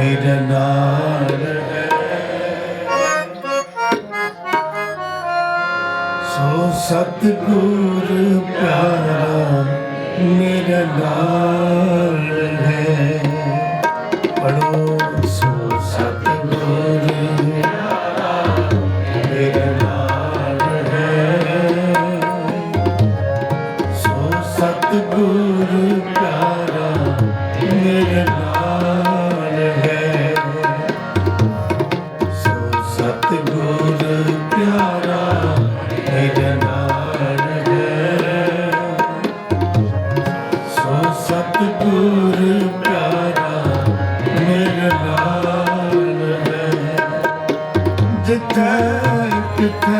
ਨਿਰਨਾਲ ਹੈ। ਸੋ ਸਤਗੁਰ ਪਿਆਰਾ ਨਿਰਨਾਲ Did that, did that.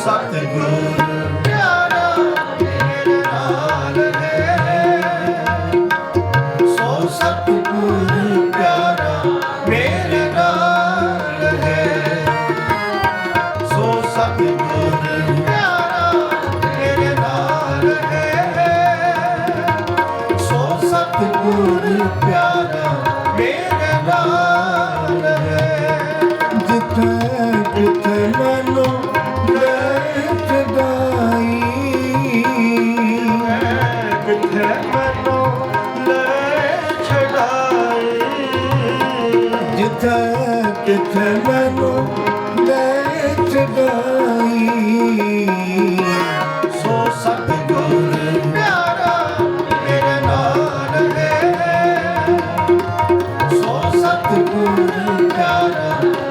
ਸਤਿਗੁਰ ਪਿਆਰਾ ਸੋ ਸਤਿਗੁਰ ਪਿਆਰਾ ਮੇਰੇ ਨਾਲ ਹੈ ਪਿਆਰਾ ਸੋ ਸਤਿਗੁਰ ਪਿਆਰਾ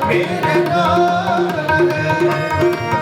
ਮੇਰੇ ਦੋਸਤ ਲਗੇ